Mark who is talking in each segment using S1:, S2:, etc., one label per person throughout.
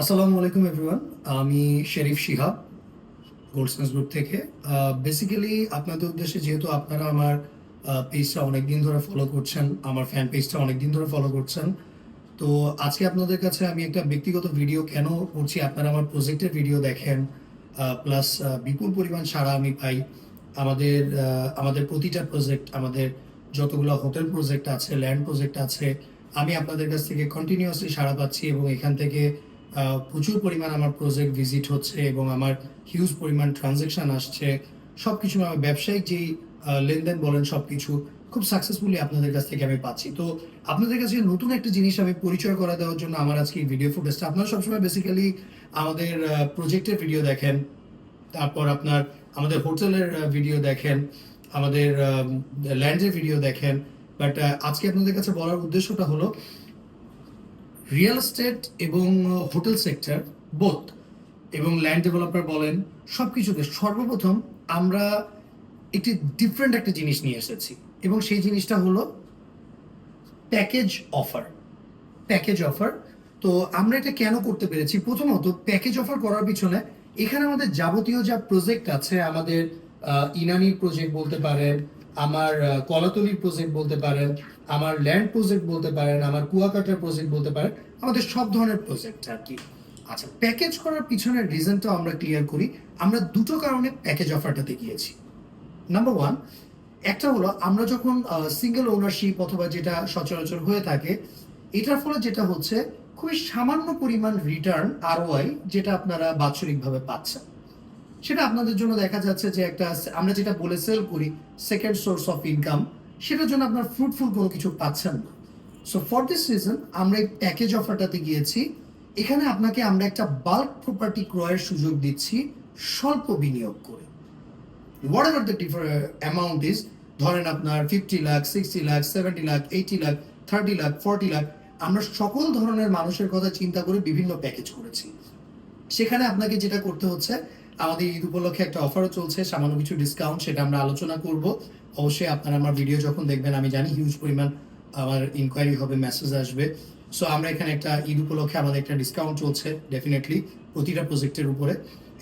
S1: আসসালামু আলাইকুম এভরিওয়ান আমি শেরিফ শিহাব গোল্ডসন্স গ্রুপ থেকে। বেসিক্যালি আপনাদের উদ্দেশ্যে যেহেতু আপনারা আমার পেজটা অনেক দিন ধরে ফলো করছেন, আমার ফ্যান পেজটা অনেক দিন ধরে ফলো করছেন, তো আজকে আপনাদের কাছে আমি একটা ব্যক্তিগত ভিডিও কেন করছি, আপনারা আমার প্রজেক্টের ভিডিও দেখেন প্লাস বিপুল পরিমাণ সাড়া আমি পাই। আমাদের আমাদের প্রতিটা প্রজেক্ট আমাদের যতগুলো হোটেল প্রজেক্ট আছে ল্যান্ড প্রজেক্ট আছে, আমি আপনাদের কাছ থেকে কন্টিনিউয়াসলি সাড়া পাচ্ছি এবং এখান থেকে প্রচুর পরিমাণ আমার প্রজেক্ট ভিজিট হচ্ছে এবং আমার হিউজ পরিমাণ ট্রানজেকশন আসছে। সব কিছু আমার ব্যবসায়িক যেই লেনদেন বলেন সব কিছু খুব সাকসেসফুলি আপনাদের কাছ থেকে আমি পাচ্ছি। তো আপনাদের কাছে নতুন একটা জিনিস আমি পরিচয় করা দেওয়ার জন্য আমার আজকে এই ভিডিও ফুটেজটা আপনারা সবসময় বেসিক্যালি আমাদের প্রজেক্টের ভিডিও দেখেন, তারপর আপনার আমাদের হোটেলের ভিডিও দেখেন, আমাদের ল্যান্ডের ভিডিও দেখেন। বাট আজকে আপনাদের কাছে বলার উদ্দেশ্যটা হলো রিয়েল এস্টেট এবং হোটেল সেক্টর বোথ এবং ল্যান্ড ডেভেলপার বলেন সব কিছুতে সর্বপ্রথম আমরা একটি ডিফারেন্ট একটা জিনিস নিয়ে এসেছি। এবং সেই জিনিসটা হলো প্যাকেজ অফার প্যাকেজ অফার তো আমরা এটা কেন করতে পেরেছি? প্রথমত প্যাকেজ অফার করার পিছনে এখানে আমাদের যাবতীয় যা প্রজেক্ট আছে, আমাদের ইনানির প্রজেক্ট বলতে পারেন আমার আহ, কলাতলির প্রজেক্ট বলতে পারেন আমার ল্যান্ড প্রজেক্ট বলতে পারেন আমার কুয়াকাটার প্রজেক্ট বলতে পারেন আমাদের সব ধরনের প্রজেক্ট আর কি। আচ্ছা প্যাকেজ করার পিছনের রিজনটাও আমরা ক্লিয়ার করি। আমরা দুটো কারণে প্যাকেজ অফারটাতে গিয়েছি নাম্বার ওয়ান একটা হলো আমরা যখন সিঙ্গেল ওনারশিপ অথবা যেটা সচরাচর হয়ে থাকে এটার ফলে যেটা হচ্ছে খুবই সামান্য পরিমাণ রিটার্ন আরওআই যেটা আপনারা বাৎসরিকভাবে পাচ্ছেন। সেটা আপনাদের জন্য দেখা যাচ্ছে যে একটা, আমরা যেটা বলে সেল করি সেকেন্ড সোর্স অফ ইনকাম সেটার জন্য আপনার ফ্রুটফুল কোনো কিছু পাচ্ছেন না। সো ফর দিস রিজন আমরা এই প্যাকেজ অফারটাতে গিয়েছি। এখানে আপনাকে আমরা একটা বাল্ক প্রপার্টি ক্রয়ের সুযোগ দিচ্ছি, স্বল্প বিনিয়োগ করে। Whatever the differ amount is ধরেন আপনার fifty lakh sixty lakh seventy lakh eighty lakh thirty lakh forty lakh আমরা সকল ধরনের মানুষের কথা চিন্তা করে বিভিন্ন প্যাকেজ করেছি। সেখানে আপনাকে যেটা করতে হচ্ছে আমাদের ঈদ উপলক্ষে একটা অফারও চলছে, সামান্য কিছু ডিসকাউন্ট সেটা আমরা আলোচনা করব। অবশ্যই আপনারা আমার ভিডিও যখন দেখবেন, আমি জানি হিউজ পরিমাণ আমার ইনকোয়ারি হবে মেসেজ আসবে। সো আমরা এখানে একটা ঈদ উপলক্ষে আমাদের একটা ডিসকাউন্ট চলছে ডেফিনেটলি প্রতিটা প্রজেক্টের উপরে।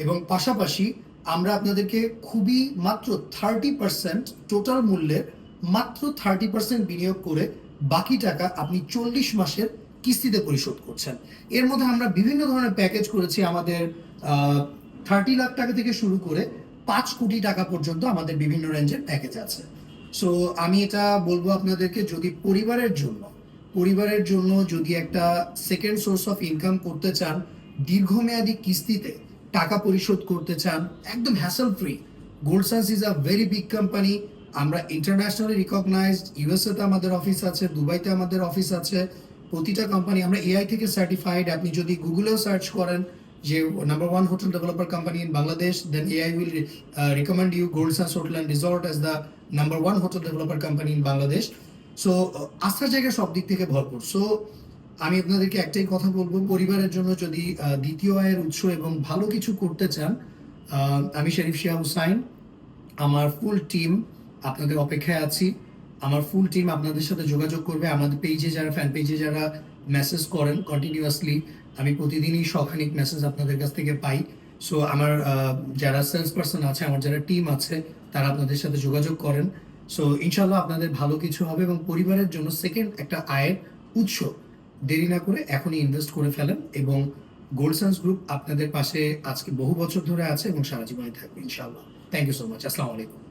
S1: এবং পাশাপাশি আমরা আপনাদেরকে খুবই মাত্র থার্টি পার্সেন্ট টোটাল মূল্যের মাত্র থার্টি পার্সেন্ট বিনিয়োগ করে বাকি টাকা আপনি চল্লিশ মাসের কিস্তিতে পরিশোধ করছেন। এর মধ্যে আমরা বিভিন্ন ধরনের প্যাকেজ করেছি আমাদের থার্টি লাখ টাকা থেকে শুরু করে পাঁচ কোটি টাকা পর্যন্ত আমাদের বিভিন্ন রেঞ্জের প্যাকেজ আছে। সো আমি এটা বলব আপনাদেরকে, যদি পরিবারের জন্য পরিবারের জন্য যদি একটা সেকেন্ড সোর্স অফ ইনকাম করতে চান, দীর্ঘমেয়াদী কিস্তিতে টাকা পরিশোধ করতে চান, একদম hassle free Goldsons is a very big company আমরা ইন্টারন্যাশনালি রিকগনাইজড ইউএসএ তে আমাদের অফিস আছে দুবাইতে আমাদের অফিস আছে, প্রতিটা কোম্পানি আমরা এআই থেকে সার্টিফাইড আপনি যদি গুগলেও সার্চ করেন যে number one hotel developer company in Bangladesh then AI will recommend you Goldsons hotel and resort as the number one hotel developer company in Bangladesh so আস্থার জায়গা সব দিক থেকে ভরপুর। সো আমি আপনাদেরকে একটাই কথা বলব, পরিবারের জন্য যদি দ্বিতীয় আয়ের উৎস এবং ভালো কিছু করতে চান আমি শরীফ শিয়া হুসাইন আমার ফুল টিম আপনাদের অপেক্ষায় আছি। আমার ফুল টিম আপনাদের সাথে যোগাযোগ করবে। আমাদের পেজে যারা ফ্যান পেজে যারা মেসেজ করেন কন্টিনিউয়াসলি আমি প্রতিদিনই শখানিক মেসেজ আপনাদের কাছ থেকে পাই। সো আমার যারা সেলস পার্সন আছে, আমার যারা টিম আছে, তারা আপনাদের সাথে যোগাযোগ করেন। সো ইনশাল্লাহ আপনাদের ভালো কিছু হবে এবং পরিবারের জন্য সেকেন্ড একটা আয়ের উৎস। দেরি না করে এখনই ইনভেস্ট করে ফেলেন এবং গোল্ডসান্স গ্রুপ আপনাদের পাশে আজকে বহু বছর ধরে আছে এবং সারা জীবনে থাকবে ইনশাল্লাহ থ্যাংক ইউ সো মাচ আসসালামু আলাইকুম।